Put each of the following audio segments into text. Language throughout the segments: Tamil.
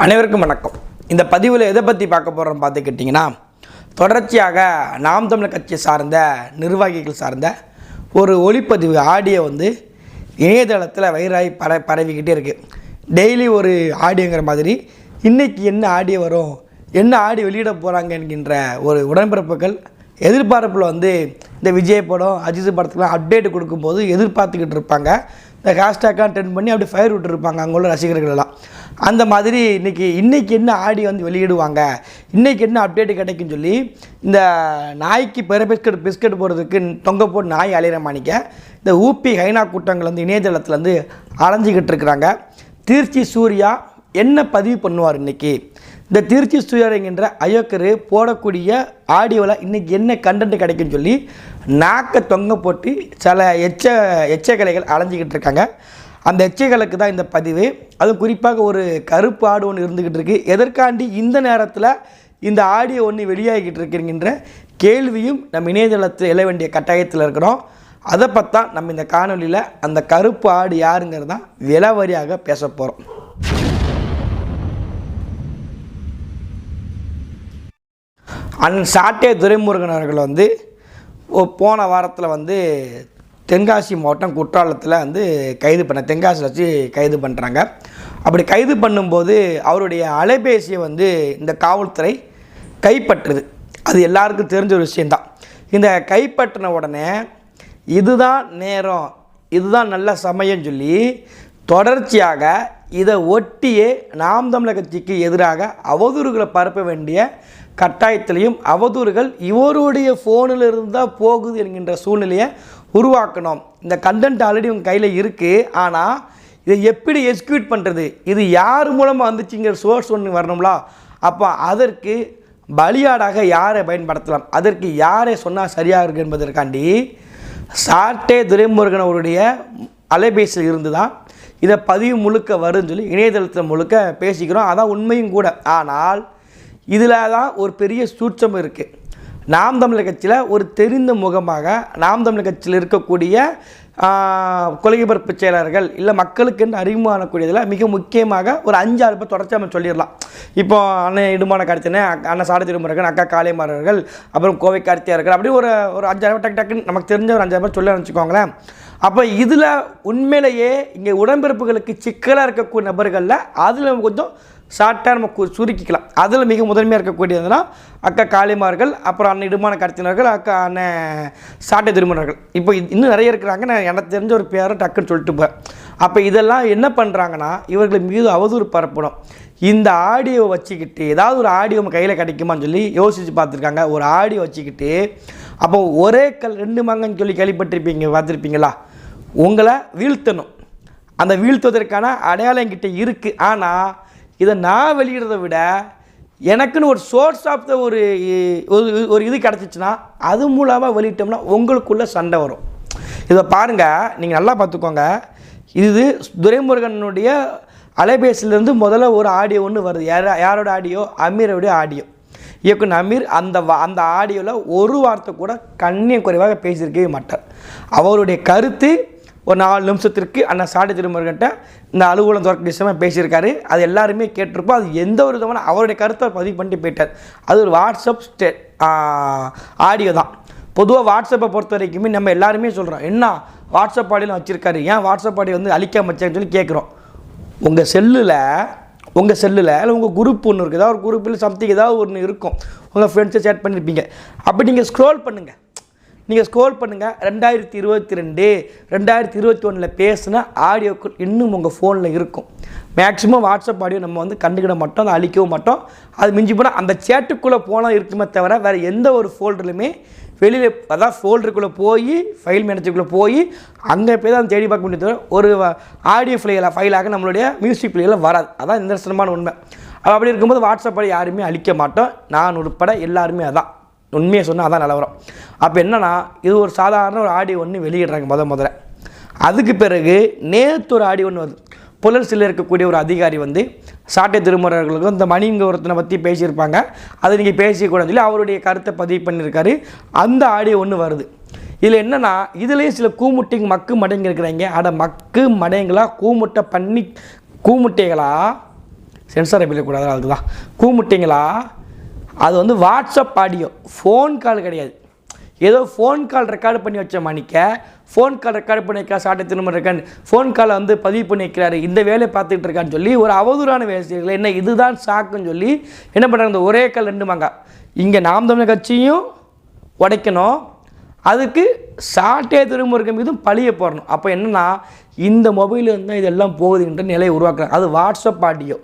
அனைவருக்கும் வணக்கம். இந்த பதிவில் எதை பற்றி பார்க்க போகிறோம் பார்த்துக்கிட்டிங்கன்னா தொடர்ச்சியாக நாம் தமிழர் கட்சி சார்ந்த நிர்வாகிகள் சார்ந்த ஒரு ஒளிப்பதிவு ஆடியோ வந்து இணையதளத்தில் வைராகி பர பரவிக்கிட்டே இருக்குது டெய்லி ஒரு ஆடியோங்கிற மாதிரி இன்றைக்கி என்ன ஆடியோ வரும் என்ன ஆடியோ வெளியிட போகிறாங்க என்கின்ற ஒரு உடன்பிறப்புகள் எதிர்பார்ப்பில் வந்து இந்த விஜய் படம் அஜித் படத்துக்குலாம் அப்டேட் கொடுக்கும்போது எதிர்பார்த்துக்கிட்டு இருப்பாங்க. இந்த ஹேஷ்டேக்காக ட்ரெண்ட் பண்ணி அப்படியே ஃபயர் விட்டுருப்பாங்க அங்கே உள்ள ரசிகர்கள் எல்லாம் அந்த மாதிரி இன்றைக்கி இன்றைக்கி என்ன ஆடி வந்து வெளியிடுவாங்க? இன்றைக்கி என்ன அப்டேட் கிடைக்குன்னு சொல்லி இந்த நாய்க்கு பெரிய பிஸ்கட் பிஸ்கட் போடுறதுக்கு தொங்க போட்டு நாய் அலையிற மாணிக்க இந்த ஊபி ஹைனா கூட்டங்கள் வந்து இணையதளத்தில் வந்து அலைஞ்சிக்கிட்டு இருக்கிறாங்க. திருச்சி சூர்யா என்ன பதிவு பண்ணுவார் இன்றைக்கி இந்த திருச்சி சூரியங்கிற அயோக்கர் போடக்கூடிய ஆடியோவில் இன்றைக்கி என்ன கண்டென்ட் கிடைக்குன்னு சொல்லி நாக்கை தொங்க போட்டு சில எச்ச எச்சக்கலைகள் அலைஞ்சிக்கிட்டு இருக்காங்க. அந்த எச்சைகளுக்கு தான் இந்த பதிவு. அதுவும் குறிப்பாக ஒரு கருப்பு ஆடு ஒன்று இருந்துக்கிட்டு இருக்குது எதற்காண்டி இந்த நேரத்தில் இந்த ஆடியோ ஒன்று வெளியாகிக்கிட்டு இருக்கிறீங்கிற கேள்வியும் நம்ம இணையதளத்தில் எழ வேண்டிய கட்டாயத்தில் இருக்கிறோம். அதை பற்றா நம்ம இந்த காணொலியில் அந்த கருப்பு ஆடு யாருங்கிறது தான் விலவரியாக பேச போகிறோம் அண்ணன் சாட்டே துரைமுருகன் அவர்கள் வந்து போன வாரத்தில் வந்து தென்காசி மாவட்டம் குற்றாலத்தில் வந்து கைது பண்ண தென்காசியில் வச்சு கைது பண்ணுறாங்க அப்படி கைது பண்ணும்போது அவருடைய அலைபேசியை வந்து இந்த காவல்துறை கைப்பற்றுது. அது எல்லாருக்கும் தெரிஞ்ச ஒரு விஷயந்தான் இந்த கைப்பற்றின உடனே இதுதான் நேரம் இதுதான் நல்ல சமயம் சொல்லி தொடர்ச்சியாக இதை ஒட்டியே நாம் தமிழர் கட்சிக்கு எதிராக அவதூறுகளை பரப்ப வேண்டிய கட்டாயத்திலையும் அவதூறுகள் இவருடைய ஃபோனில் இருந்தால் போகுது என்கின்ற சூழ்நிலையை உருவாக்கணும். இந்த கண்டென்ட் ஆல்ரெடி உங்கள் கையில் இருக்குது ஆனால் இதை எப்படி எக்ஸிக்யூட் பண்ணுறது இது யார் மூலமாக வந்துச்சுங்கிற சோர்ஸ் ஒன்று வரணும்ல? அப்போ அதற்கு பலியாடாக யாரை பயன்படுத்தலாம்? அதற்கு யாரை சொன்னால் சரியாக இருக்கு என்பதற்காண்டி சாட்டே துரைமுருகன் அவருடைய அலைபேசியில் இருந்து தான் இதை பதிவு முழுக்க வரும்னு சொல்லி இணையதளத்தில் முழுக்க பேசிக்கிறோம். அதான் உண்மையும் கூட. ஆனால் இதில் தான் ஒரு பெரிய சூட்சம் இருக்குது நாம் தமிழர் கட்சியில் ஒரு தெரிந்த முகமாக நாம் தமிழர் கட்சியில் இருக்கக்கூடிய கொள்கை பரப்பு செயலர்கள் இல்லை மக்களுக்கு அறிமுகமானக்கூடியதில் மிக முக்கியமாக ஒரு அஞ்சாறு பேர் தொடர்ச்சி நம்ம சொல்லிடலாம். இப்போ அண்ணன் இடுமான கார்த்தினே அண்ணன் சாட திருமுருகன் அக்கா காளியமாரர்கள் அப்புறம் கோவை கார்த்தியார்கள் அப்படி ஒரு ஒரு அஞ்சாறு பேர் டக்கு டக்குன்னு நமக்கு தெரிஞ்ச ஒரு அஞ்சாறு பேர் சொல்ல வச்சுக்கோங்களேன் அப்போ இதில் உண்மையிலேயே இங்கே உடம்பிறப்புகளுக்கு சிக்கலாக இருக்கக்கூடிய நபர்களில் அதில் கொஞ்சம் ஷார்ட்டாக நம்ம கு- சுருக்கிக்கலாம். அதில் மிக முதன்மையாக இருக்கக்கூடியதுன்னா அக்கா காளிமார்கள் அப்புறம் அண்ணன் இடுமான கடத்தினர்கள் அக்கா அண்ணன் சாட்டை திருமணர்கள். இப்போ இன்னும் நிறைய இருக்கிறாங்க. நான் எனக்கு தெரிஞ்ச ஒரு பேரை டக்குன்னு சொல்லிட்டு போகிறேன் அப்போ இதெல்லாம் என்ன பண்ணுறாங்கன்னா இவர்கள் மீது அவதூறு பரப்பணும். இந்த ஆடியோவை வச்சுக்கிட்டு ஏதாவது ஒரு ஆடியோ நம்ம கையில் கிடைக்குமான்னு சொல்லி யோசித்து பார்த்துருக்காங்க. ஒரு ஆடியோ வச்சுக்கிட்டு அப்போ ஒரே கல் ரெண்டு மங்கன்னு சொல்லி கேள்விப்பட்டிருப்பீங்க பார்த்துருப்பீங்களா? உங்களை வீழ்த்தணும். அந்த வீழ்த்துவதற்கான அடையாளம் கிட்டே இருக்குது ஆனால் இதை நான் வெளியிடுறதை விட எனக்குன்னு ஒரு சோர்ஸ் ஆஃப் த ஒரு ஒரு- ஒரு இது கிடச்சிச்சின்னா அது மூலமாக வெளியிட்டோம்னா உங்களுக்குள்ளே சண்டை வரும். இதை பாருங்கள் நீங்கள் நல்லா பார்த்துக்கோங்க. இது துரைமுருகனுடைய அலைபேசியிலேருந்து முதல்ல ஒரு ஆடியோ ஒன்று வருது. யார யாரோட ஆடியோ அமீரோடைய ஆடியோ இயக்குனர் அமீர் அந்த வா- அந்த ஆடியோவில் ஒரு வார்த்தை கூட கண்ணிய குறைவாக பேசியிருக்கவே மாட்டார். அவருடைய கருத்து ஒரு நாலு நிமிஷத்திற்கு அண்ணன் சாடி திருமுருகன்ட்ட இந்த அலுவலகம் திறக்க விஷயமா பேசியிருக்காரு. அது எல்லாருமே கேட்டிருப்போம். அது எந்த ஒரு விதமான அவருடைய கருத்தை பதிவு பண்ணிட்டு போயிட்டார். அது ஒரு வாட்ஸ்அப் ஸ்டே ஆடியோ தான். பொதுவாக வாட்ஸ்அப்பை பொறுத்த வரைக்குமே நம்ம எல்லாருமே சொல்கிறோம் என்ன வாட்ஸ்அப் ஆடியோலாம் வச்சுருக்காரு? ஏன் வாட்ஸ்அப் ஆடியோ வந்து அழிக்காம வச்சான்னு சொல்லி கேட்குறோம். உங்கள் செல்லில் உங்கள் செல்லில் இல்லை உங்கள் குரூப் ஒன்று இருக்குது ஏதாவது ஒரு குரூப்பில் சம்திங் ஏதாவது ஒன்று இருக்கும். உங்கள் ஃப்ரெண்ட்ஸை சேட் பண்ணியிருப்பீங்க அப்படி நீங்கள் ஸ்க்ரோல் பண்ணுங்கள் நீங்கள் ஸ்க்ரோல் பண்ணுங்கள் ரெண்டாயிரத்தி இருபத்தி ரெண்டு ரெண்டாயிரத்தி இருபத்தி ஒன்றில் பேசின ஆடியோக்கள் இன்னும் உங்கள் ஃபோனில் இருக்கும். மேக்ஸிமம் வாட்ஸ்அப் ஆடியோ நம்ம வந்து கண்டுக்கிட மாட்டோம் அதை அழிக்கவும் மாட்டோம். அது மிஞ்சி போனால் அந்த சேட்டுக்குள்ளே போனால் இருக்குமே தவிர வேறு எந்த ஒரு ஃபோல்டர்லையுமே வெளியில் அதான் ஃபோல்டருக்குள்ளே போய் ஃபைல் மேனேஜருக்குள்ளே போய் அங்கே போய் தான் தேடி பார்க்க முடியும் ஒரு ஆடியோ ஃபைலாக ஃபைலாக நம்மளுடைய மியூசிக் பிளேயில் வராது. அதான் நிதர்சனமான உண்மை. அப்படி இருக்கும்போது வாட்ஸ்அப்பை யாருமே அழிக்க மாட்டோம். நான் உட்பட எல்லாருமே அதான். உண்மையை சொன்னால் அதான் நிலவரம். அப்போ என்னென்னா இது ஒரு சாதாரண ஒரு ஆடியோ ஒன்று வெளியிடுறாங்க முத முதல்ல. அதுக்கு பிறகு நேற்று ஒரு ஆடியோ ஒன்று வருது. புலர்சில் இருக்கக்கூடிய ஒரு அதிகாரி வந்து சாட்டை திருமுறைகளுக்கும் இந்த மணிங்க ஒருத்தனை பற்றி பேசியிருப்பாங்க. அதை நீங்கள் பேசிக்கூடாதுன்னு சொல்லி அவருடைய கருத்தை பதிவு பண்ணியிருக்காரு. அந்த ஆடியோ ஒன்று வருது. இதில் என்னென்னா இதுலேயே சில கூமுட்டிங் மக்கு மடைங்க இருக்கிறாங்க. அட மக்கு மடைங்களா கூமுட்டை பண்ணி கூமுட்டைகளா? சென்சார் கூடாது அதுக்கு தான் கூமுட்டிங்களா? அது வந்து வாட்ஸ்அப் ஆடியோ ஃபோன் கால் கிடையாது. ஏதோ ஃபோன் கால் ரெக்கார்டு பண்ணி வச்ச மணிக்க ஃபோன் கால் ரெக்கார்டு பண்ணி வைக்கா சாட்டை திரும்ப இருக்கான்னு ஃபோன் காலை வந்து பதிவு பண்ணி வைக்கிறாரு இந்த வேலையை பார்த்துக்கிட்டு இருக்கான்னு சொல்லி ஒரு அவதூறான வேலை செய்யல என்ன இதுதான் சாக்குன்னு சொல்லி என்ன பண்ணுறாங்க இந்த ஒரே கால் ரெண்டு இங்கே நாம் தமிழர் கட்சியும் உடைக்கணும் அதுக்கு சாட்டே திருமுருகம் மீதும் பழிய போடணும். அப்போ என்னென்னா இந்த மொபைல் இருந்தால் இதெல்லாம் போகுதுன்ற நிலையை உருவாக்குறாங்க. அது வாட்ஸ்அப் ஆடியோ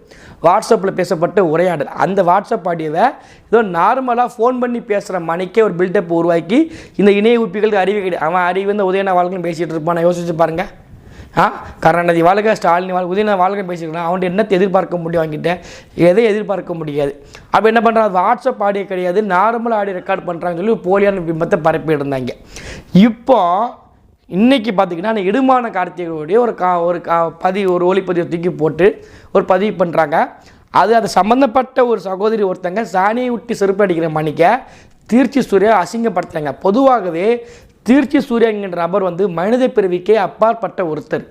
வாட்ஸ்அப்பில் பேசப்பட்ட உரையாடல். அந்த வாட்ஸ்அப் ஆடியோவை ஏதோ நார்மலாக ஃபோன் பண்ணி பேசுகிற மணிக்கே ஒரு பில்டப் உருவாக்கி இந்த இணைய உப்பிகளுக்கு அறிவு கிடையாது அவன் அறிவு வந்து உதயன வாழ்க்கைன்னு பேசிகிட்டு இருப்பான். யோசிச்சு பாருங்கள் ஆ? கருணாநிதி வாழ்க ஸ்டாலின் வாழ்க உதயநிதி வாழ்க பேசிக்கலாம் அவன்கிட்ட என்னத்தை எதிர்பார்க்க முடியும் அவங்ககிட்ட எதை எதிர்பார்க்க முடியாது. அப்போ என்ன பண்ணுறாங்க வாட்ஸ்அப் ஆடியோ கிடையாது நார்மல் ஆடியோ ரெக்கார்ட் பண்ணுறாங்கன்னு சொல்லி போலியான பிம்பத்தை பரப்பி இருந்தாங்க இப்போ இன்றைக்கி பார்த்தீங்கன்னா அந்த இடுமான கார்த்திகளுடைய ஒரு கா ஒரு கா பதிவு ஒரு ஒளிப்பதிவை தூக்கி போட்டு ஒரு பதிவு பண்ணுறாங்க அது அது சம்மந்தப்பட்ட ஒரு சகோதரி ஒருத்தங்க சாணியை விட்டு செருப்பு அடிக்கிற மணிக்க தீர்ச்சி சூர்யா அசிங்கப்படுத்துறாங்க. பொதுவாகவே தீர்ச்சி சூர்யாங்கிற நபர் வந்து மனித பிறவிக்கே அப்பாற்பட்ட ஒருத்தர்.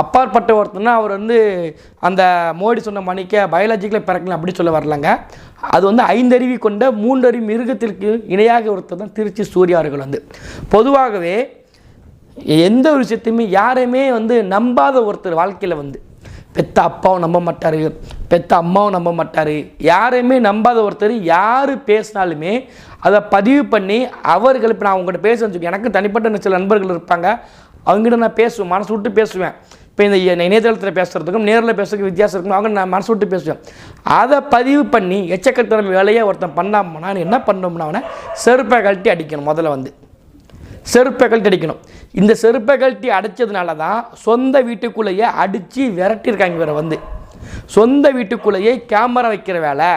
அப்பாற்பட்ட ஒருத்தர்னா அவர் வந்து அந்த மோடி சொன்ன மணிக்க பயாலஜிக்கலாக பிறக்கலாம் அப்படி சொல்ல வரலங்க. அது வந்து ஐந்தருவி கொண்ட மூன்றறிவு மிருகத்திற்கு இணையாக ஒருத்தர் தான் திருச்சி சூரியார்கள் வந்து. பொதுவாகவே எந்த ஒரு விஷயத்தையுமே யாரையுமே வந்து நம்பாத ஒருத்தர் வாழ்க்கையில் வந்து. பெத்த அப்பாவும் நம்ப மாட்டார். பெத்த அம்மாவும் நம்ப மாட்டார். யாரையுமே நம்பாத ஒருத்தர் யார் பேசினாலுமே அதை பதிவு பண்ணி அவர்கள் இப்போ நான் உங்கள்கிட்ட பேசுவேன் எனக்கு தனிப்பட்ட சில நண்பர்கள் இருப்பாங்க. அவங்ககிட்ட நான் பேசுவேன் மனசு விட்டு பேசுவேன். இப்போ இந்த இணையதளத்தில் பேசுகிறதுக்கும் நேரில் பேசுறதுக்கும் வித்தியாசம் இருக்கும் அவங்க நான் மனசு விட்டு பேசுவேன். அதை பதிவு பண்ணி எச்சக்கத்திரம் வேலையை ஒருத்தன் பண்ணாமனா என்ன பண்ணோம்னா அவனை செருப்பை கழட்டி அடிக்கணும் முதல்ல வந்து. செருப்பை கழட்டி அடிக்கணும். இந்த செருப்பை கழட்டி அடித்ததுனால தான் சொந்த வீட்டுக்குள்ளேயே அடித்து விரட்டியிருக்காங்க இவரை வந்து. சொந்த வீட்டுக்குள்ளேயே கேமரா வைக்கிற வேலை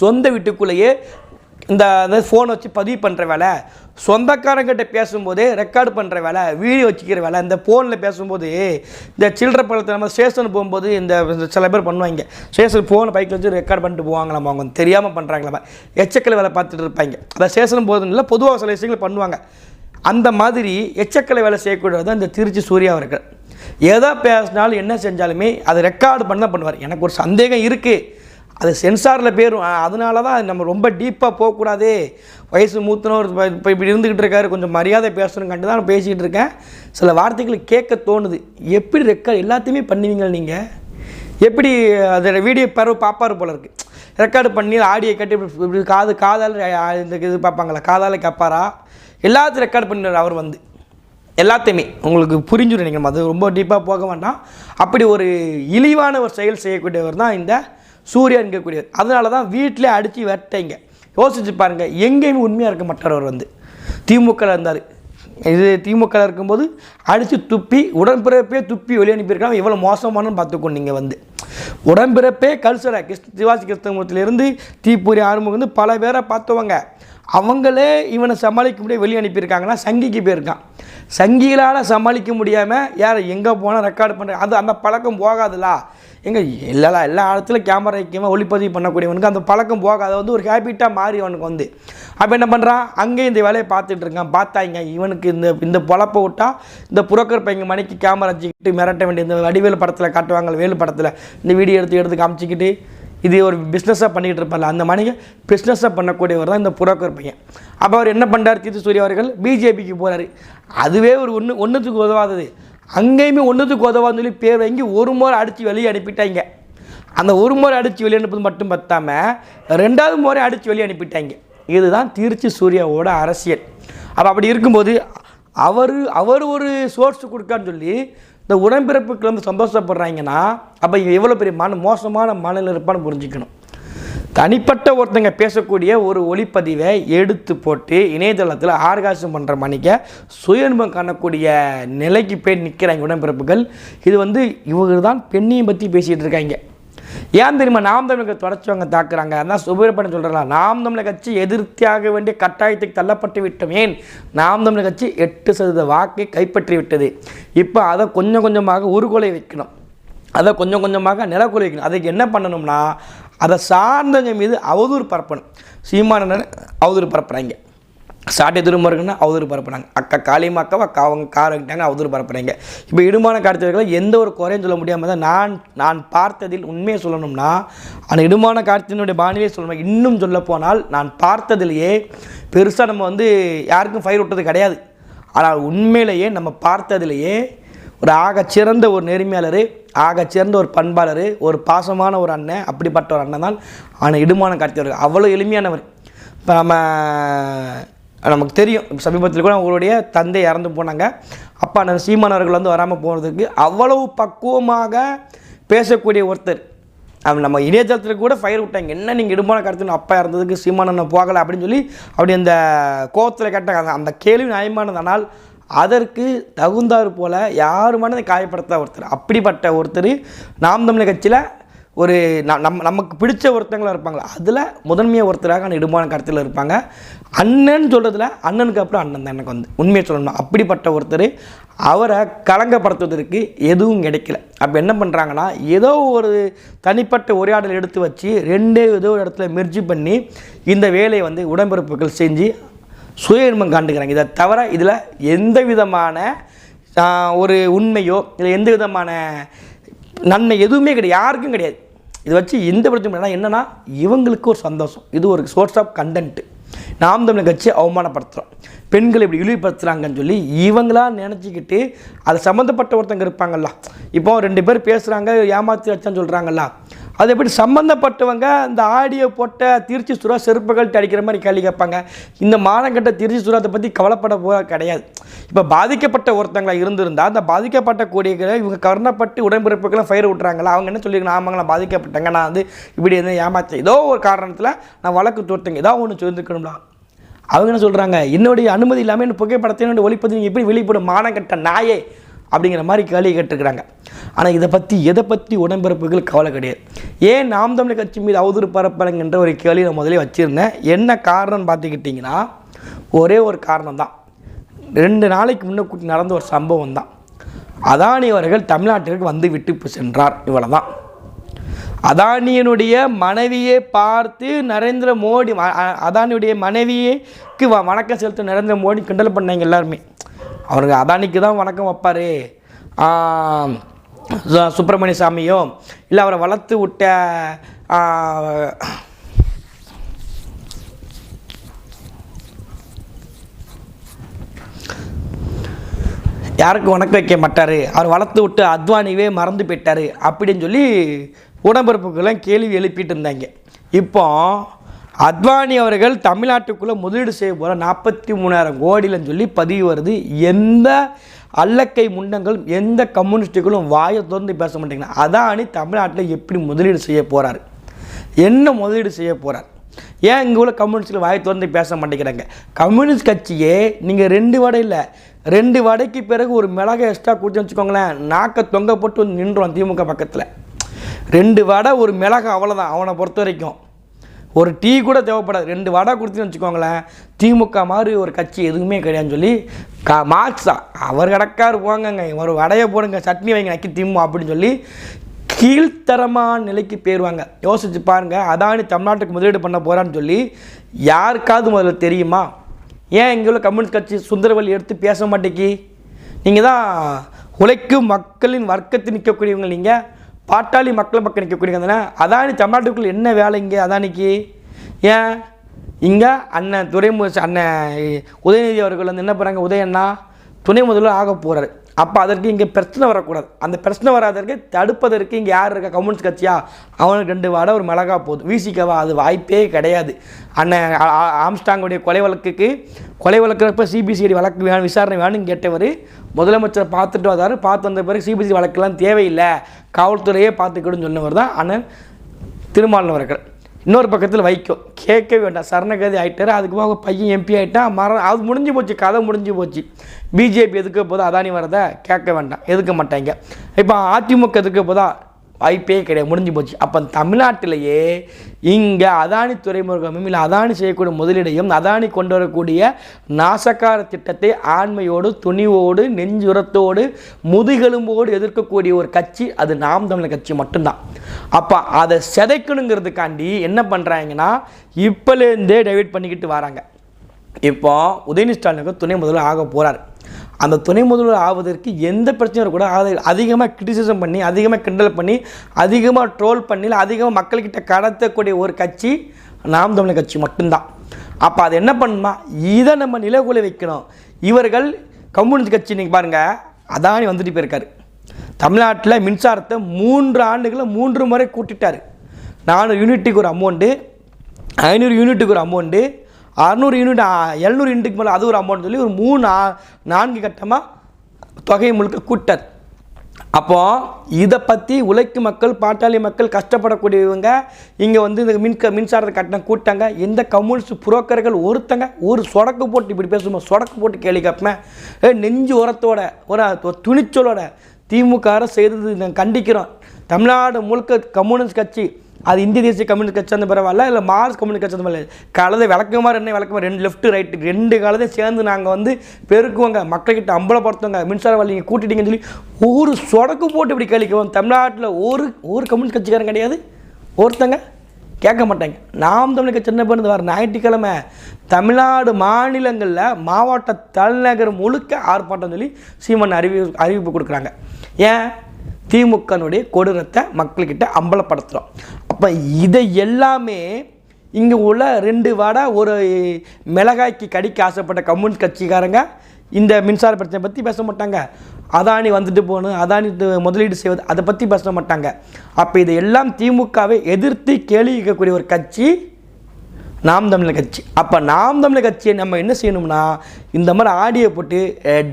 சொந்த வீட்டுக்குள்ளேயே இந்த ஃபோனை வச்சு பதிவு பண்ணுற வேலை சொந்தக்காரங்கிட்ட பேசும்போதே ரெக்கார்டு பண்ணுற வேலை வீடியோ வச்சுக்கிற வேலை இந்த ஃபோனில் பேசும்போது இந்த சில்லற பழத்தை நம்ம ஸ்டேஷன் போகும்போது இந்த இந்த சில பேர் பண்ணுவாங்க. ஸ்டேஷன் ஃபோனை பைக்கில் வச்சு ரெக்கார்ட் பண்ணிட்டு போவாங்களாம்? அவங்க தெரியாமல் பண்ணுறாங்களாம் எச்சக்கல் வேலை பார்த்துட்டு இருப்பாங்க. அதை ஸ்டேஷன் போகிறது இல்லை பொதுவாக சில விஷயங்கள் பண்ணுவாங்க. அந்த மாதிரி எச்சக்கலை வேலை செய்யக்கூடியது தான் இந்த திருச்சி சூர்யா அவர்கள். எதை பேசினாலும் என்ன செஞ்சாலுமே அதை ரெக்கார்டு பண்ண தான் பண்ணுவார். எனக்கு ஒரு சந்தேகம் இருக்குது அது சென்சாரில் பேரும் அதனால தான் நம்ம ரொம்ப டீப்பாக போகக்கூடாது. வயசு மூத்தனவர் இப்போ இப்படி இருந்துக்கிட்டு இருக்காரு. கொஞ்சம் மரியாதை பேசணுங்காண்டி தான் நான் பேசிக்கிட்டு இருக்கேன். சில வார்த்தைகள் கேட்க தோணுது. எப்படி ரெக்கார்டு எல்லாத்தையுமே பண்ணுவீங்க நீங்கள் எப்படி அதோட வீடியோ பரவ பார்ப்பாரு போல இருக்கு. ரெக்கார்டு பண்ணி ஆடியோ கட்டி இப்படி இப்படி காது காதால் இந்த இது பார்ப்பாங்களா காதால் கேட்பாரா எல்லாத்தையும் ரெக்கார்ட் பண்ணிடுறார் அவர் வந்து. எல்லாத்தையுமே உங்களுக்கு புரிஞ்சுடும் நீங்கள் அது ரொம்ப டீப்பாக போக வேண்டாம். அப்படி ஒரு இழிவான ஒரு செயல் செய்யக்கூடியவர் தான் இந்த சூரியன் இருக்கக்கூடியவர் அதனால தான் வீட்டிலே அடித்து வெட்டைங்க யோசிச்சு பாருங்கள் எங்கேயுமே உண்மையாக இருக்க மாட்டார் வந்து. திமுகவில் இருந்தார். இது திமுக இருக்கும்போது அடித்து துப்பி உடன்பிறப்பே துப்பி வெளியே அனுப்பியிருக்காங்க. எவ்வளோ மோசமானு பார்த்துக்கோ நீங்கள் வந்து. உடன்பிறப்பே கல்சரை கிருஷ்ண சிவாஜி கிருஷ்ணமூர்த்தியிலேருந்து தீப்பூரி ஆறுமுகம் வந்து பல பேரை பார்த்துவாங்க அவங்களே இவனை சமாளிக்க முடியாது வெளியே அனுப்பியிருக்காங்கன்னா சங்கிக்கு போயிருக்கான். சங்கிகளால் சமாளிக்க முடியாமல் யார் எங்கே போனால் ரெக்கார்டு பண்ணுற அது அந்த பழக்கம் போகாதுலா. எங்க இல்லைல்ல எல்லா இடத்துலையும் கேமரா வைக்காமல் ஒளிப்பதிவு பண்ணக்கூடியவனுக்கு அந்த பழக்கம் போகாது. வந்து ஒரு ஹேபிட்டாக மாறி அவனுக்கு வந்து. அப்போ என்ன பண்ணுறான் அங்கேயும் இந்த வேலையை பார்த்துட்டு இருக்கான். பார்த்தாங்க இவனுக்கு இந்த இந்த பொழப்பை விட்டால் இந்த புரோக்கர் பையன் மணிக்கு கேமரா வச்சுக்கிட்டு மிரட்ட வேண்டிய இந்த வடிவேலு படத்தில் காட்டுவாங்க வேலு படத்தில். இந்த வீடியோ எடுத்து எடுத்து காமிச்சிக்கிட்டு இது ஒரு பிஸ்னஸாக பண்ணிக்கிட்டு இருப்பார்ல அந்த மணிக்கு பிஸ்னஸாக பண்ணக்கூடியவர் தான் இந்த புரோக்கர் பையன். அப்போ அவர் என்ன பண்ணுறார் தீத்து சூரிய அவர்கள்? பிஜேபிக்கு போகிறாரு அதுவே ஒரு ஒன்று ஒன்றுத்துக்கு உதவாதது. அங்கேயுமே ஒன்றுத்துக்கு உதவான்னு சொல்லி பேர் வாங்கி ஒரு முறை அடித்து வெளியே அனுப்பிட்டாங்க. அந்த ஒரு முறை அடித்து வெளியே அனுப்புறது மட்டும் பத்தாமல் ரெண்டாவது முறை அடித்து வெளியே அனுப்பிட்டாங்க. இதுதான் திருச்சி சூர்யாவோட அரசியல். அப்போ அப்படி இருக்கும்போது அவர் அவர் ஒரு சோர்ஸ் கொடுக்கான்னு சொல்லி இந்த உடன்பிறப்புக்கு வந்து சந்தோஷப்படுறாங்கன்னா அப்போ எவ்வளோ பெரிய மன மோசமான மனநிலை இருப்பான்னு புரிஞ்சுக்கணும். தனிப்பட்ட ஒருத்தங்க பேசக்கூடிய ஒரு ஒளிப்பதிவை எடுத்து போட்டு இணையதளத்தில் ஆர்காசம் பண்ணுற மணிக்க சுயன்பம் காணக்கூடிய நிலைக்கு போய் நிற்கிறாங்க உடன்பிறப்புகள். இது வந்து இவங்க தான் பெண்ணையும் பற்றி பேசிகிட்டு இருக்காங்க. ஏன் தெரியுமா? நாம் தமிழக தொடச்சவங்க தாக்குறாங்க. அதான் சுபீரப்பன் சொல்கிறலாம் நாம் தமிழக கட்சி எதிர்த்தியாக வேண்டிய கட்டாயத்துக்கு தள்ளப்பட்டு விட்டோம். ஏன்? நாம் தமிழக கட்சி எட்டு சதவீத வாக்கை கைப்பற்றி விட்டது. இப்போ அதை கொஞ்சம் கொஞ்சமாக உருகொலை வைக்கணும். அதை கொஞ்சம் கொஞ்சமாக நிலக்குலை வைக்கணும். அதுக்கு என்ன பண்ணணும்னா அதை சார்ந்தவங்க மீது அவதூறு பரப்பணும். சீமானன் அவதூறு பரப்புகிறாங்க சாட்டை திருமுருகன்னு அவதூறு பரப்புனாங்க. அக்கா காளியம்மா அக்காவை? அக்கா அவங்க காரங்கிட்டாங்க அவதூறு பரப்புறாங்க இப்போ இடுமான கார்த்திகர்களை எந்த ஒரு குறையும் சொல்ல முடியாமல் தான் நான் நான் பார்த்ததில் உண்மையை சொல்லணும்னா அந்த இடுமான காட்சியினுடைய பாணியை சொல்லணும் இன்னும் சொல்ல போனால் நான் பார்த்ததிலேயே பெருசாக நம்ம வந்து யாருக்கும் ஃபயர் விட்டது கிடையாது. ஆனால் உண்மையிலேயே நம்ம பார்த்ததிலேயே ஒரு ஆகச்சிறந்த ஒரு நெருமையாளர் ஆகச்சிறந்த ஒரு பண்பாளர் ஒரு பாசமான ஒரு அண்ணன் அப்படிப்பட்ட ஒரு அண்ணன் தான் ஆனால் இடுமான கார்த்திகர்கள் அவ்வளோ எளிமையானவர். இப்போ நம்ம நமக்கு தெரியும். சமீபத்தில் கூட அவங்களுடைய தந்தை இறந்து போனாங்க. அப்பா நான் சீமானவர்கள் வந்து வராமல் போகிறதுக்கு அவ்வளவு பக்குவமாக பேசக்கூடிய ஒருத்தர். அவன் நம்ம இணையதளத்தில் கூட ஃபயர் விட்டாங்க. என்ன நீங்கள் இடுமான கருத்துன்னு அப்பா இறந்ததுக்கு சீமானன் போகலை அப்படின்னு சொல்லி அப்படி அந்த கோபத்தில் கேட்டாங்க. அந்த- கேள்வி நியாயமானதானால் அதற்கு தகுந்தாறு போல் யாருமான காயப்படுத்த ஒருத்தர். அப்படிப்பட்ட ஒருத்தர் நாம் தமிழ் கட்சியில் ஒரு ந- நமக்கு பிடிச்ச ஒருத்தங்களாக இருப்பாங்களா? அதில் முதன்மையாக ஒருத்தராக அந்த இடுமான கருத்தில் இருப்பாங்க. அண்ணன் சொல்கிறதுல அண்ணனுக்கு அப்புறம் அண்ணன் தான் எனக்கு வந்து. உண்மையை சொல்லணும் அப்படிப்பட்ட ஒருத்தர் அவரை கலங்கப்படுத்துவதற்கு எதுவும் கிடைக்கல. அப்போ என்ன பண்ணுறாங்கன்னா ஏதோ ஒரு தனிப்பட்ட உரையாடல் எடுத்து வச்சு ரெண்டே ஏதோ ஒரு இடத்துல மெர்ஜி பண்ணி இந்த வேலையை வந்து உடம்பிறப்புகள் செஞ்சு சுயநலம் காண்டுக்கிறாங்க இதை தவிர இதில் எந்த விதமான ஒரு உண்மையோ இல்லை எந்த விதமான நன்மை எதுவுமே கிடையாது. யாருக்கும் கிடையாது. இதை வச்சு எந்த பிரச்சனை என்னென்னா என்னன்னா இவங்களுக்கு ஒரு சந்தோஷம். இது ஒரு சோர்ஸ் ஆஃப் கண்டென்ட்டு நாம் தமிழ் கட்சி அவமானப்படுத்துகிறோம் பெண்களை இப்படி இழிவுபடுத்துகிறாங்கன்னு சொல்லி இவங்களா நினச்சிக்கிட்டு அது சம்மந்தப்பட்ட ஒருத்தங்க இருப்பாங்கல்ல. இப்போ ரெண்டு பேர் பேசுகிறாங்க ஏமாத்தி வச்சான்னு சொல்கிறாங்கல்ல அது எப்படி சம்மந்தப்பட்டவங்க இந்த ஆடியோ போட்ட திருச்சி சுறா செருப்புகள் அடிக்கிற மாதிரி கேள்வி கேட்பாங்க. இந்த மானங்கட்ட திருச்சி சுறாத்தை பற்றி கவலைப்பட போக கிடையாது. இப்போ பாதிக்கப்பட்ட ஒருத்தங்களாக இருந்திருந்தால் அந்த பாதிக்கப்பட்ட கூடிய இவங்க கருணப்பட்டு உடன்பிறப்புக்கெல்லாம் ஃபயர் விட்றாங்களா அவங்க என்ன சொல்லியிருக்கணும் ஆமாங்களா பாதிக்கப்பட்டங்க. நான் வந்து இப்படி எதுவும் ஏமாற்றேன் ஏதோ ஒரு காரணத்தில் நான் வழக்கு தொடுத்தேங்க. ஏதோ ஒன்று சொல்லிருக்கணும்ல அவங்க என்ன சொல்கிறாங்க என்னுடைய அனுமதி இல்லாமல் என்ன புகைப்படத்தை என்னுடைய ஒளிப்பதிவு எப்படி வெளிப்படும்? மானங்கட்ட நாயே. அப்படிங்கிற மாதிரி கேள்வி கேட்டிருக்கிறாங்க. ஆனால் இதை பற்றி எதை பற்றி உடன்பிறப்புகள் கவலை கிடையாது. ஏன் நாம் தமிழ் கட்சி மீது அவதூறு பரப்பலங்கன்ற ஒரு கேள்வி நான் முதலே வச்சுருந்தேன். என்ன காரணம்னு பார்த்துக்கிட்டிங்கன்னா ஒரே ஒரு காரணம் தான் ரெண்டு நாளைக்கு முன்னே கூட்டி நடந்த ஒரு சம்பவம் தான் அதானி அவர்கள் தமிழ்நாட்டிற்கு வந்து விட்டு சென்றார். இவ்வளோ தான் அதானியனுடைய மனைவியை பார்த்து நரேந்திர மோடி அதானியுடைய மனைவியைக்கு வணக்கம் செலுத்த நரேந்திர மோடி கிண்டல் பண்ணாங்க எல்லாருமே. அவருக்கு அதானிக்கு தான் வணக்கம் வைப்பார். சுப்பிரமணிய சாமியோ இல்லை அவரை வளர்த்து விட்ட யாருக்கும் வணக்கம் வைக்க மாட்டார்? அவர் வளர்த்து விட்டு அத்வானிவே மறந்து போயிட்டார். அப்படின்னு சொல்லி உடம்பிறப்புக்கெல்லாம் கேள்வி எழுப்பிட்டு இருந்தாங்க இப்போ அத்வானி அவர்கள் தமிழ்நாட்டுக்குள்ளே முதலீடு செய்ய போகிற நாற்பத்தி மூணாயிரம் கோடிலன்னு சொல்லி பதிவு வருது. எந்த அல்லக்கை முண்டங்களும் எந்த கம்யூனிஸ்ட்டுகளும் வாயை திறந்து பேச மாட்டேங்கிறாங்க அதானி தமிழ்நாட்டில் எப்படி முதலீடு செய்ய போகிறாரு என்ன முதலீடு செய்ய போகிறார் ஏன் இங்கே உள்ள கம்யூனிஸ்டில் வாய் திறந்து பேச மாட்டேங்கிறாங்க? கம்யூனிஸ்ட் கட்சியே நீங்கள் ரெண்டு வடை இல்லை. ரெண்டு வடைக்கு பிறகு ஒரு மிளகை எக்ஸ்ட்ரா குடிச்சு வச்சுக்கோங்களேன். நாக்கை தொங்க போட்டு வந்து நின்றோம் திமுக பக்கத்தில். ரெண்டு வடை ஒரு மிளகு அவ்வளோதான் அவனை பொறுத்த வரைக்கும் ஒரு டீ கூட தேவைப்படாது. ரெண்டு வடை கொடுத்துன்னு வச்சுக்கோங்களேன் திமுக மாதிரி ஒரு கட்சி எதுவுமே கிடையாதுன்னு சொல்லி கா மார்க்ஸா? அவர் கிடக்காரு போங்கங்க. ஒரு வடையை போடுங்க சட்னி வைங்க நக்கி திம்மு அப்படின்னு சொல்லி கீழ்த்தரமான நிலைக்கு போயிடுவாங்க யோசிச்சு பாருங்க அதானி தமிழ்நாட்டுக்கு முதலீடு பண்ண போகிறான்னு சொல்லி யாருக்காவது முதல்ல தெரியுமா? ஏன் இங்கே உள்ள கம்யூனிஸ்ட் கட்சி சுந்தரவல்லி எடுத்து பேச மாட்டேங்கி நீங்கள் தான் உழைக்கும் மக்களின் வர்க்கத்தில் நிற்கக்கூடியவங்க நீங்கள் பாட்டாளி மக்கள் பக்கம் நிற்கக்கூடியவங்க அதானி தமிழ்நாட்டுக்குள்ள என்ன வேலை இங்கே? அதானிக்கு? ஏன்? இங்கே அண்ணன் துறைமு அண்ணன் உதயநிதி அவர்கள் வந்து என்ன பண்ணுறாங்க உதயண்ணா துணை முதல்வர் ஆக போகிறார் அப்போ அதற்கு இங்கே பிரச்சனை வரக்கூடாது. அந்த பிரச்சனை வராதற்கு தடுப்பதற்கு இங்கே யார் இருக்கா? கம்யூனிஸ்ட் கட்சியா? அவனுக்கு ரெண்டு வாடை ஒரு மிளகா போதும். வீசிக்கவா? அது வாய்ப்பே கிடையாது. அண்ணன் ஆ- ஆம்ஸ்டாங்குடைய கொலை வழக்குக்கு கொலை வழக்குறப்ப சிபிசிஐடி வழக்கு வேணும் விசாரணை வேணும்னு கேட்டவர் முதலமைச்சர் பார்த்துட்டு வந்தார். பார்த்து வந்த பிறகு சிபிசிஐடி வழக்கெல்லாம் தேவையில்லை. காவல்துறையே பார்த்துக்கிடுன்னு சொன்னவர் தான் அண்ணன் திருமாவளவர்கள் இன்னொரு பக்கத்தில் வைக்கும். கேட்கவே வேண்டாம். சரணகதி ஆகிட்டார் அதுக்கு போக பையன் எம்பி ஆகிட்டான் மர அது முடிஞ்சு போச்சு. கதை முடிஞ்சு போச்சு. பிஜேபி எதுக்க போதா அதானி வரதை கேட்க வேண்டாம். எதுக்க மாட்டாங்க. இப்போ அதிமுக எதுக்க போதா வாய்ப்பே கிடையாது முடிஞ்சு போச்சு. அப்போ தமிழ்நாட்டிலேயே இங்கே அதானி துறைமுகமும் இல்லை அதானி செய்யக்கூடிய முதலீடையும் அதானி கொண்டு வரக்கூடிய நாசக்கார திட்டத்தை ஆண்மையோடு துணிவோடு நெஞ்சுரத்தோடு முதுகெலும்போடு எதிர்க்கக்கூடிய ஒரு கட்சி அது நாம் தமிழர் கட்சி மட்டும்தான். அப்போ அதை சிதைக்கணுங்கிறதுக்காண்டி என்ன பண்ணுறாங்கன்னா இப்போலேருந்தே டைவெர்ட் பண்ணிக்கிட்டு வராங்க. இப்போ உதயநிதி ஸ்டாலினுக்கு துணை முதல்வர் ஆக போகிறார் அந்த துணை முதல்வர் ஆவதற்கு எந்த பிரச்சனையும் கூட அதிகமாக கிரிட்டிசிசம் பண்ணி அதிகமாக கிண்டல் பண்ணி அதிகமாக ட்ரோல் பண்ணி அதிகமாக மக்கள்கிட்ட கடத்தக்கூடிய ஒரு கட்சி நாம் தமிழர் கட்சி மட்டும்தான். அப்போ அது என்ன பண்ணுமா? இதை நம்ம நிலகுல வைக்கணும். இவர்கள் கம்யூனிஸ்ட் கட்சி நீங்கள் பாருங்கள் அதானி வந்துட்டு போயிருக்காரு. தமிழ்நாட்டில் மின்சாரத்தை மூன்று ஆண்டுகளில் மூன்று முறை கூட்டிட்டார். நானூறு யூனிட்டுக்கு ஒரு அமௌண்ட்டு ஐநூறு யூனிட்டுக்கு ஒரு அமௌண்ட்டு அறநூறு யூனிட் எழுநூறு யூனிட்டுக்கு மேலே அது ஒரு அமௌண்ட் சொல்லி ஒரு மூணு நா- நான்கு கட்டமாக தொகையை முழுக்க கூட்டர். அப்போ இதை பற்றி உழைக்கும் மக்கள் பாட்டாளி மக்கள் கஷ்டப்படக்கூடியவங்க இங்கே வந்து இந்த மின் மின்சாரத்தை கட்டணம் கூட்டாங்க. எந்த கம்யூனிஸ்ட் புரோக்கர்கள் ஒருத்தங்க ஒரு சொடக்கு போட்டு இப்படி பேசுவோம் சொடக்கு போட்டு கேள்வி கேட்பேன் ஏ நெஞ்சு உரத்தோட ஒரு துணிச்சலோட திமுக செய்தது நாங்கள் கண்டிக்கிறோம். தமிழ்நாடு முழுக்க கம்யூனிஸ்ட் கட்சி அது இந்திய தேசிய கம்யூனிஸ்ட் கட்சி அந்த பரவாயில்ல இல்லை மார்க்ஸ் கம்யூனிஸ்ட் கட்சி அந்த பரவாயில்ல. கலதை விளக்கமாக ரெண்டு விளக்கமாக ரெண்டு லெஃப்ட் ரைட்டு ரெண்டு காலத்தையும் சேர்ந்து நாங்கள் வந்து பெருக்குவோங்க. மக்கள்கிட்ட அம்பலப்படுத்துவோங்க மின்சார வழியை கூட்டிட்டீங்கன்னு சொல்லி ஒரு சொடக்கு போட்டு இப்படி கழிக்குவோம் தமிழ்நாட்டில் ஒரு ஒரு கம்யூனிஸ்ட் கட்சிக்காரன் கிடையாது. ஒருத்தங்க கேட்க மாட்டாங்க. நாம் தமிழுக்கு சின்ன பண்ணது? வர ஞாயிற்றுக்கிழமை தமிழ்நாடு மாநிலங்களில் மாவட்ட தலைநகர் முழுக்க ஆர்ப்பாட்டம் சொல்லி சீமன் அறிவி அறிவிப்பு கொடுக்குறாங்க. ஏன்? திமுகனுடைய கொடூரத்தை மக்கள்கிட்ட அம்பலப்படுத்துகிறோம் அப்போ இதை எல்லாமே இங்கே உள்ள ரெண்டு வாடா ஒரு மிளகாய்க்கு கடிக்க ஆசைப்பட்ட கம்யூனிஸ்ட் கட்சிக்காரங்க இந்த மின்சார பிரச்சனை பற்றி பேச மாட்டாங்க. அதானி வந்துட்டு போகணும் அதானி முதலீடு செய்வது அதை பற்றி பேச மாட்டாங்க. அப்போ இதை எல்லாம் திமுகவை எதிர்த்து கேள்வி கேட்கக்கூடிய ஒரு கட்சி நாம் தமிழர் கட்சி. அப்போ நாம் தமிழர் கட்சியை நம்ம என்ன செய்யணும்னா இந்த மாதிரி ஆடியோ போட்டு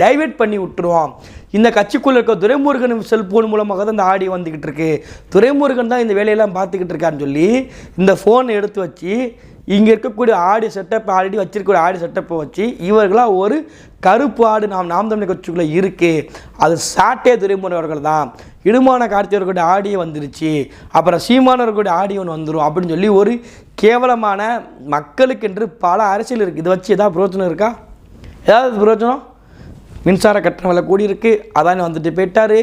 டைவெர்ட் பண்ணி விட்டுருவோம். இந்த கட்சிக்குள்ளே இருக்க துரைமுருகன் செல்ஃபோன் மூலமாக தான் இந்த ஆடியோ வந்துக்கிட்டு இருக்கு. துரைமுருகன் தான் இந்த வேலையெல்லாம் பார்த்துக்கிட்டு இருக்கான்னு சொல்லி இந்த ஃபோனை எடுத்து வச்சு இங்கே இருக்கக்கூடிய ஆடியோ செட்டப் ஆல்ரெடி வச்சிருக்கக்கூடிய ஆடியோ செட்டப்பை வச்சு இவர்களாக ஒரு கருப்பு ஆடு நாம் நாம் தமிழ் கட்சிக்குள்ளே இருக்குது அது சாட்டே துரைமுருகன் அவர்கள் தான். இடுமான கார்த்திகர்களுடைய ஆடியோ வந்துருச்சு. அப்புறம் சீமானவர்களுடைய ஆடியோ ஒன்று வந்துடும் அப்படின்னு சொல்லி ஒரு கேவலமான மக்களுக்கென்று பல அரசியல் இருக்குது இதை வச்சு ஏதாவது பிரோஜனம் இருக்கா? ஏதாவது பிரயோஜனம்? மின்சார கட்டணம் விலை கூடியிருக்கு. அதானே வந்துட்டு போயிட்டார்.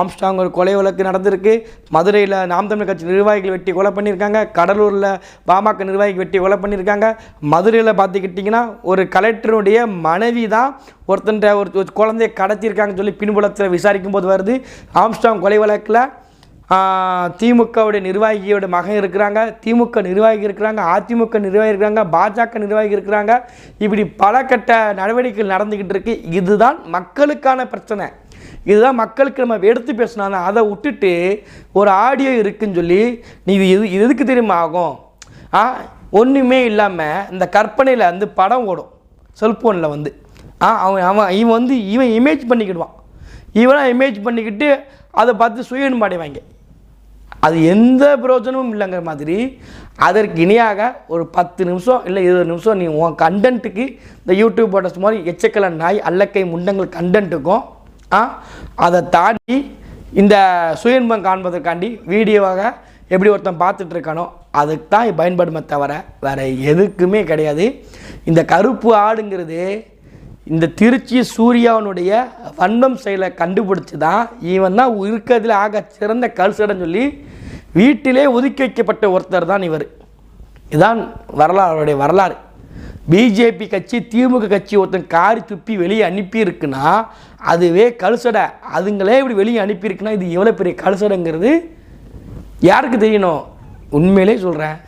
ஆம்ஸ்டாங் ஒரு கொலை வழக்கு நடந்திருக்கு. மதுரையில் நாம் தமிழ் கட்சி நிர்வாகிகள் வெட்டி கொலை பண்ணியிருக்காங்க. கடலூரில் பாமக நிர்வாகிகள் வெட்டி கொலை பண்ணியிருக்காங்க. மதுரையில் பார்த்துக்கிட்டிங்கன்னா ஒரு கலெக்டருடைய மனைவி தான் ஒருத்தன் ஒரு ஒரு குழந்தைய கடத்தியிருக்காங்கன்னு சொல்லி பின்புலத்தில் விசாரிக்கும் போது வருது. ஆம்ஸ்டாங் கொலை வழக்கில் திமுகவுடைய நிர்வாகியோட மகன் இருக்கிறாங்க. திமுக நிர்வாகி இருக்கிறாங்க. அதிமுக நிர்வாகி இருக்கிறாங்க. பாஜக நிர்வாகி இருக்கிறாங்க. இப்படி பல கட்ட நடவடிக்கைகள் நடந்துக்கிட்டு இருக்கு. இதுதான் மக்களுக்கான பிரச்சனை. இதுதான் மக்களுக்கு நம்ம எடுத்து பேசினாங்க அதை விட்டுட்டு ஒரு ஆடியோ இருக்குன்னு சொல்லி நீ இது எது இது எதுக்கு தெரியுமா ஆகும்? ஆ ஒன்றுமே இல்லாமல் இந்த கற்பனையில் வந்து படம் ஓடும். செல்ஃபோனில் வந்து. ஆ அவன் அவன் இவன் வந்து இவன் இமேஜ் பண்ணிக்கிடுவான். இவனாக இமேஜ் பண்ணிக்கிட்டு அதை பார்த்து சுயன் அடைவாங்க அது எந்த பிரயோஜனமும் இல்லைங்கிற மாதிரி அதற்கு இணையாக ஒரு பத்து நிமிஷம் இல்லை இருபது நிமிஷம் நீ உன் கண்டென்ட்டுக்கு இந்த யூடியூப் போட்டஸ் மாதிரி எச்சக்கல நாய் அல்லக்கை முண்டங்கள் கண்டென்ட்டுக்கும் ஆ அதை தாண்டி இந்த சுயன்பம் காண்பதற்காண்டி வீடியோவாக எப்படி ஒருத்தன் பார்த்துட்டு இருக்கானோ அதுக்கு தான் பயன்படுமே தவிர வேறு எதுக்குமே கிடையாது. இந்த கருப்பு ஆடுங்கிறது இந்த திருச்சி சூர்யாவனுடைய வன்மம் செயலை கண்டுபிடிச்சி தான் இவன் தான் இருக்கிறதுல ஆக சிறந்த கல்சடன்னு சொல்லி வீட்டிலே ஒதுக்கி வைக்கப்பட்ட ஒருத்தர் தான் இவர். இதான் வரலாறு அவருடைய வரலாறு. பிஜேபி கட்சி திமுக கட்சி ஒருத்தன் காரி துப்பி வெளியே அனுப்பியிருக்குன்னா அதுவே கல்சடை. அதுங்களே இப்படி வெளியே அனுப்பியிருக்குன்னா இது எவ்வளோ பெரிய கல்சடைங்கிறது யாருக்கு தெரியணும்? உண்மையிலே சொல்கிறேன்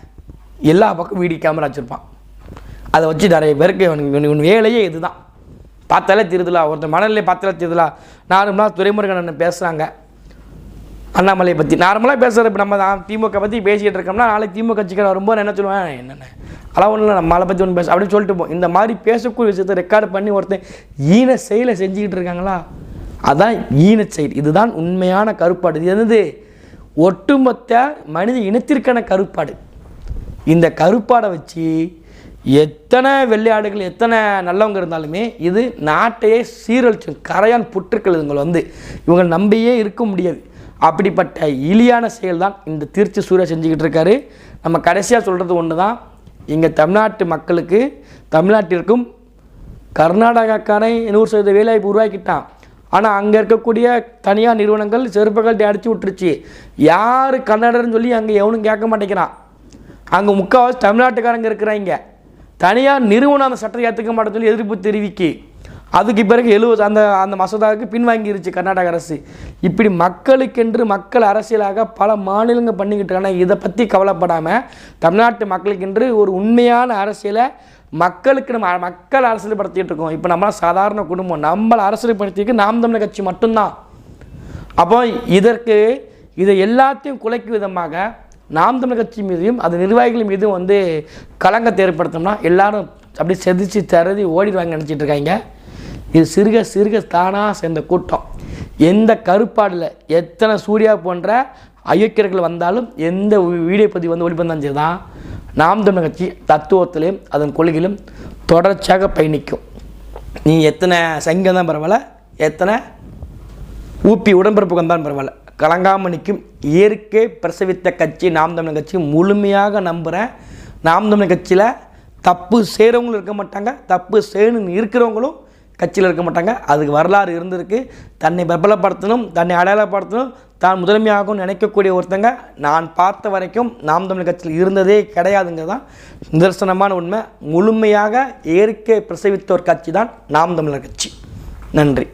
எல்லா பக்கம் வீடியோ கேமரா வச்சுருப்பான். அதை வச்சு நிறைய பேருக்கு இவனுக்கு இவனுக்கு இவன் வேலையே இதுதான். பார்த்தாலே தெரியுதுலா ஒருத்தர் மனநிலை பார்த்தாலே தெரியுதுலா. நார்மலாக துரைமுருகன் அண்ணன் பேசுகிறாங்க அண்ணாமலையை பற்றி நார்மலாக பேசுகிற இப்போ நம்ம தான் திமுக பற்றி பேசிக்கிட்டு இருக்கோம்னா நாளைக்கு திமுக கட்சிக்கார வரும்போது என்ன சொல்லுவேன்? என்னென்ன அதெல்லாம் ஒன்றும் இல்லை நம்மளை பற்றி ஒன்று பேச அப்படின்னு சொல்லிட்டு போ. இந்த மாதிரி பேசக்கூடிய விஷயத்தை ரெக்கார்டு பண்ணி ஒருத்தன் ஈன செயலை செஞ்சுக்கிட்டு இருக்காங்களா? அதான் ஈன செயல். இதுதான் உண்மையான கருப்பாடு. இது என்னது? ஒட்டுமொத்த மனித இனத்திற்கான கருப்பாடு. இந்த கருப்பாடை வச்சு எத்தனை வெள்ளையாடுகள் எத்தனை நல்லவங்க இருந்தாலுமே இது நாட்டையே சீரழிச்சும் கரையான் புற்றுக்கள் இவங்க வந்து. இவங்க நம்பியே இருக்க முடியாது. அப்படிப்பட்ட இலியான செயல் தான் இந்த திருச்சி சூர்யா செஞ்சுக்கிட்டு இருக்காரு. நம்ம கடைசியாக சொல்கிறது ஒன்று தான் இங்கே தமிழ்நாட்டு மக்களுக்கு தமிழ்நாட்டிற்கும் கர்நாடகாக்காரன் நூறு சதவீத வேலைவாய்ப்பு உருவாக்கிட்டான். ஆனால் அங்கே இருக்கக்கூடிய தனியார் நிறுவனங்கள் செருப்புகள்ட்ட அடித்து விட்டுருச்சு. யார் கன்னடர்னு சொல்லி அங்கே எவனும் கேட்க மாட்டேங்கிறான். அங்கே முக்கால்வாசி தமிழ்நாட்டுக்காரங்க இருக்கிறாங்க. தனியார் நிறுவனம் அந்த சட்டத்தை ஏற்றுக்க மாட்டேன்னு சொல்லி எதிர்ப்பு தெரிவிக்கி அதுக்கு பிறகு எழுபது அந்த அந்த மசோதாவுக்கு பின்வாங்கிருச்சு கர்நாடக அரசு. இப்படி மக்களுக்கென்று மக்கள் அரசியலாக பல மாநிலங்கள் பண்ணிக்கிட்டு இருக்காங்க இதை பற்றி கவலைப்படாமல் தமிழ்நாட்டு மக்களுக்கென்று ஒரு உண்மையான அரசியலை மக்களுக்கு நம்ம மக்கள் அரசியல் படுத்திகிட்டு இருக்கோம். இப்போ நம்மளாம் சாதாரண குடும்பம் நம்மளை அரசியல் படுத்திக்கு நாம் தமிழர் கட்சி மட்டும்தான். அப்போ இதற்கு இதை எல்லாத்தையும் குலைக்கும் விதமாக நாம் தமிழ் கட்சி மீதையும் அது நிர்வாகிகள் மீதும் வந்து கலங்கத்தை ஏற்படுத்தோம்னா எல்லாரும் அப்படி செதிச்சு தருதி ஓடிடுவாங்க நினச்சிட்டு இருக்காங்க. இது சிறுக சிறுக தானாக சேர்ந்த கூட்டம். எந்த கருப்பாடில் எத்தனை சூர்யா போன்ற அயோக்கியர்கள் வந்தாலும் எந்த வீடியோ பதிவு வந்து ஒளிபந்தாலும் சரி தான் நாம் தமிழ் கட்சி தத்துவத்திலையும் அதன் கொள்கையிலும் தொடர்ச்சியாக பயணிக்கும். நீ எத்தனை சங்கம் தான் பரவாயில்ல எத்தனை ஊப்பி உடன்பிறப்புக்கு வந்தாலும் பரவாயில்ல. கலங்காமல் நிற்கும் இயற்கை பிரசவித்த கட்சி நாம் தமிழர் கட்சி முழுமையாக நம்புகிறேன் நாம் தமிழர் கட்சியில் தப்பு செய்கிறவங்களும் இருக்க மாட்டாங்க. தப்பு செய்யணும்னு இருக்கிறவங்களும் கட்சியில் இருக்க மாட்டாங்க. அதுக்கு வரலாறு இருந்திருக்கு. தன்னை பிரபலப்படுத்தணும் தன்னை அடையாளப்படுத்தணும் தான் முதன்மையாகவும் நினைக்கக்கூடிய ஒருத்தங்க நான் பார்த்த வரைக்கும் நாம் தமிழர் கட்சியில் இருந்ததே கிடையாதுங்கிறது தான் நிதர்சனமான உண்மை. முழுமையாக இயற்கை பிரசவித்த ஒரு கட்சி தான் நாம் தமிழர் கட்சி. நன்றி.